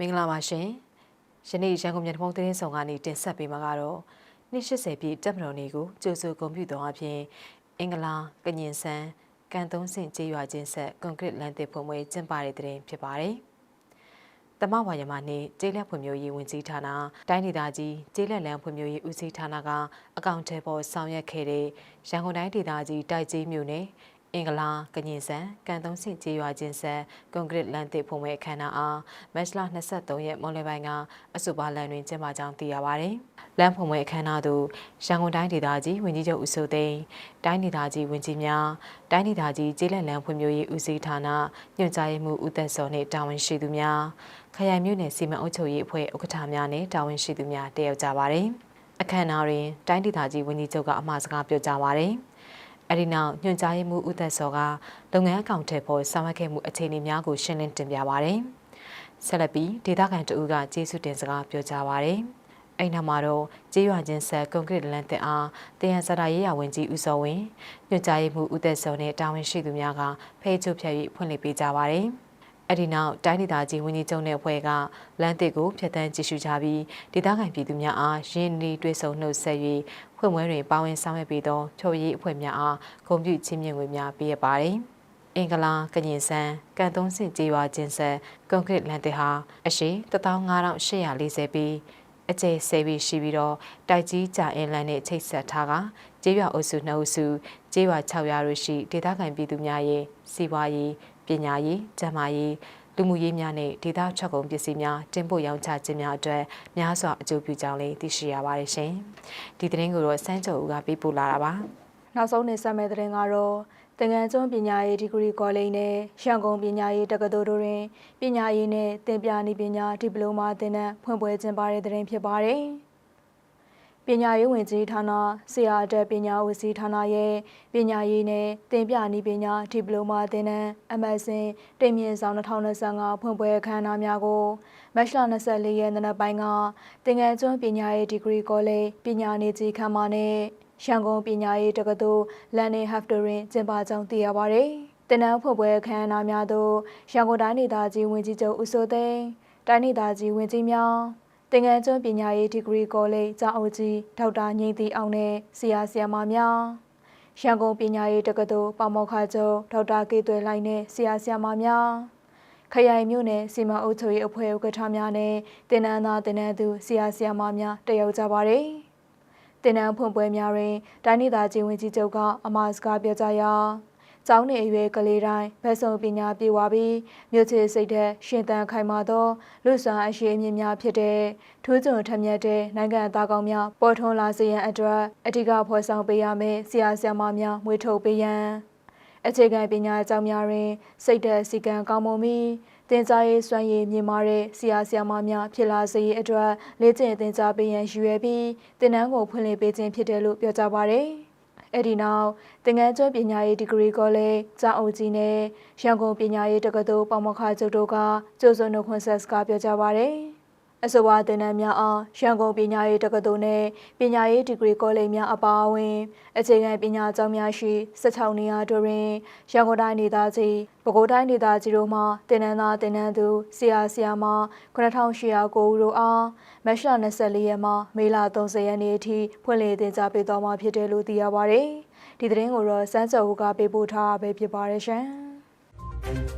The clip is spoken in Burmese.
မင်္ဂလာပါရှင်ယနေ့ရန်ကုန်မြို့ထုံးသတင်းဆောင်ကနေတင်ဆက်ပေးမှာကတော့နှစ်80ပြည့်တပ်မတော်နေ့ကိုကြိုဆိုဂုဏ်ပြုတော်အဖြစ်အင်္ဂလာကညင်ဆန်းကန်သုံးဆင့်ကြေးရွာချင်းဆက်ကွန်ကရစ်လမ်းတစ်ဖွံ့ပွဲကျင်းပတဲ့တဲ့တင်ဖြစ်ပါတယ်တမဝါယမနေ့ကျေးလက်ဖွံ့ဖြိုးရေးဝန်ကြီးဌာနတိုင်းဒေသကြီးကျေးလက်လမ်းဖွံ့ဖြိုးရေးဦးစီးဌာနကအကောင့်ထဲပေါ်ဆောင်ရွက်ခဲ့တဲ့ရန်ကုန်တိုင်းဒေသကြီးတိုက်ကြီးမြို့နယ် အင်္ဂလာကညင်ဆန်ကန်သုံးဆင့်ကြေးရွာချင်းဆက်ကွန်ကရစ်လမ်းတစ်ဖုံးမဲ့အခမ်းအနားအားမတ်လ23ရက်မွန်လယ်ပိုင်းကအဆိုပါလမ်းတွင်ကျင်းပကြောင်းသိရပါဗျ။လမ်းဖုံးမဲ့အခမ်းအနားသို့ရန်ကုန်တိုင်းဒေသကြီးဝန်ကြီးချုပ်ဦးစိုးသိန်းတိုင်းဒေသကြီးဝန်ကြီးများတိုင်းဒေသကြီးကျေးလက်လမ်းဖွံ့ဖြိုးရေးဦးစီးဌာနညွှန်ကြားရေးမှူးဦးသက်စောနှင့်တာဝန်ရှိသူများခရိုင်မြို့နယ်စီမံအုပ်ချုပ်ရေးအဖွဲ့ဥက္ကဋ္ဌများနှင့်တာဝန်ရှိသူများတက်ရောက်ကြပါသည်။အခမ်းအနားတွင်တိုင်းဒေသကြီးဝန်ကြီးချုပ်ကအမှာစကားပြောကြားပါသည်။ အဲဒီနောက်ညွှန်ကြားရေးမှူးဦးသက်စောကလုပ်ငန်းအကောင့်ထဲပေါ်ဆောင်ရွက်ခဲ့မှုအခြေအနေများကိုရှင်းလင်းတင်ပြပါရတယ်။ဆက်လက်ပြီးဒေသခံတဦးကကျေးဇူးတင်စကားပြောကြားပါရတယ်။အဲ့နောက်မှာတော့ကျေးရွာချင်းဆက်ကွန်ကရစ်လမ်းတင်အားတင်ရန်စတာရေးရဝင်ကြီးဦးစောဝင်းညွှန်ကြားရေးမှူးဦးသက်စောနဲ့တာဝန်ရှိသူများကဖေးချုပ်ဖြတ်၍ဖွင့်လှစ်ပေးကြပါရတယ်။ အဲ့ဒီနောက်တိုင်းဒေသကြီးဝန်ကြီးချုပ်နဲ့အဖွဲ့ကလမ်းတစ်ကိုဖျက်ဆီးကြည့်ရှုကြပြီးဒေသခံပြည်သူများအားရင်းနှီးတွေ့ဆုံနှုတ်ဆက်၍ဖွင့်ပွဲတွင်ပါဝင်ဆောင်ရွက်ပေးသောဖြိုရေးအဖွဲ့များအားဂုဏ်ပြုချင်းမြင့်ငွေများပေးရပါတယ်။အင်္ဂလာကညင်ဆန်းကန်သုံးစင်ကြေးရွာချင်းဆက်ကွန်ကရစ်လန်တစ်ဟာအရှိ15840ပြီးအကျယ်ဆယ်ပြီးရှိပြီးတော့တိုက်ကြီးကြာအင်းလန်နဲ့ချိတ်ဆက်ထားကကြေးရွာအုပ်စုနှုတ်စုကြေးရွာ6ရွာတို့ရှိဒေသခံပြည်သူများရဲ့စီးပွားရေး ပညာရေးကျန်းမာရေးလူမှုရေးများနဲ့ဒေသချက်ကုန်ပစ္စည်းများတင်ပို့ရောင်းချခြင်းများအတွက်များစွာအကျိုးပြုကြောင်းလည်းသိရှိရပါတယ်ရှင်။ဒီသတင်းကိုတော့စန်းကျော်ဦးကပေးပို့လာတာပါ။နောက်ဆုံးနေဆက်မဲ့တဲ့တင်ကတော့တင်ငန်းကျွန်းပညာရေးဒီဂရီကောလိပ်နဲ့ရန်ကုန်ပညာရေးတက္ကသိုလ်တို့တွင်ပညာရေးနဲ့သင်ပြနည်းပညာဒီပလိုမာသင်တန်းဖွင့်ပွဲကျင်းပတဲ့တဲ့ဖြစ်ပါတယ်။ ပညာရေးဝန်ကြီးဌာနဆရာအတက်ပညာဦးစီးဌာနရဲ့ပညာရေးနဲ့သင်ပြနည်းပညာဒီပလိုမာသင်တန်း MSN တိမ်မြင့်ဆောင်2025ဖွင့်ပွဲအခမ်းအနားများကိုမတ်လ24ရက်နေ့ပိုင်းကတင်ငန်းကျွန်းပညာရေးဒီဂရီကောလိပ်ပညာနေကြီးခမ်းမနဲ့ရန်ကုန်ပညာရေးတက္ကသိုလ်လန်နေဟက်ဖ်ဒရင်ကျင်းပကြောင်းသိရပါဗျ။တင်နန်းဖွင့်ပွဲအခမ်းအနားများသို့ရန်ကုန်တိုင်းဒေသကြီးဝန်ကြီးချုပ်ဦးစိုးသိန်းတိုင်းဒေသကြီးဝန်ကြီးများ တင်ငန်းကျွန်းပညာရေးဒီဂရီကောလိပ်ကျောင်းအုပ်ကြီးဒေါက်တာငိမ့်သီအောင်နဲ့ဆရာဆရာမများရန်ကုန်ပညာရေးတက္ကသိုလ်ပါမောက္ခချုပ်ဒေါက်တာကေသွဲလိုက်နဲ့ဆရာဆရာမများခရိုင်မြို့နယ်စီမံအုပ်ချုပ်ရေးအဖွဲ့ဥက္ကဋ္ဌများနဲ့တင်နန်းသားတင်နန်းသူဆရာဆရာမများတက်ရောက်ကြပါတယ်။တင်နန်းဖွင့်ပွဲများတွင်တိုင်းဒေသကြီးဝန်ကြီးချုပ်ကအမှာစကားပြောကြားရာ ကျောင်းနေအရွယ်ကလေးတိုင်းဘက်စုံပညာပြေဝပြီးမြို့ချေစိတ်သက်ရှင်သန်ခိုင်မာသောလူစွမ်းအရှိအမြင့်များဖြစ်တဲ့ထူးချွန်ထက်မြက်တဲ့နိုင်ငံသားကောင်းများပေါ်ထွန်းလာစေရန်အတွက်အထူးဖွဲ့ဆောင်ပေးရမယ်ဆရာဆရာမများမွေးထုတ်ပေးရန်အခြေခံပညာကျောင်းများတွင်စိတ်သက်စီကံကောင်းမွန်ပြီးတင်ကြားရေးစွမ်းရည်မြင့်မားတဲ့ဆရာဆရာမများဖြစ်လာစေရေးအတွက်လေ့ကျင့်သင်ကြားပေးရန်ရည်ရွယ်ပြီးတင်နန်းကိုဖွင့်လှစ်ပေးခြင်းဖြစ်တယ်လို့ပြောကြားပါရယ်။ အဲ့ဒီနောက်တင်ငန်းကျွန်းပညာရေးဒီဂရီကောလိပ်ကျောင်းအုပ်ကြီးနဲ့ရန်ကုန်ပညာရေးတက္ကသိုလ်ပေါမခကျုပ်တို့ကကျိုးစွန်နှုတ်ခွန်းဆက်စကားပြောကြပါရယ် အဆိုပါသင်တန်းများအားရန်ကုန်ပညာရေးတက္ကသိုလ်နဲ့ပညာရေးဒီဂရီကောလိပ်များအပါအဝင်အခြေခံပညာကျောင်းများရှိ16နေရာတို့တွင်ရန်ကုန်တိုင်းဒေသကြီးပဲခူးတိုင်းဒေသကြီးတို့မှတင်နန်းသားတင်နန်းသူဆရာဆရာမ9809ဦးတို့အားမတ်လ24ရက်မှမေလ30ရက်နေ့အထိဖွင့်လှစ်တင်ကြားပေးသွားမှာဖြစ်တယ်လို့သိရပါတယ်။ဒီသတင်းကိုတော့စန်းစောဦးကပေးပို့ထားတာပဲဖြစ်ပါတယ်ရှင်။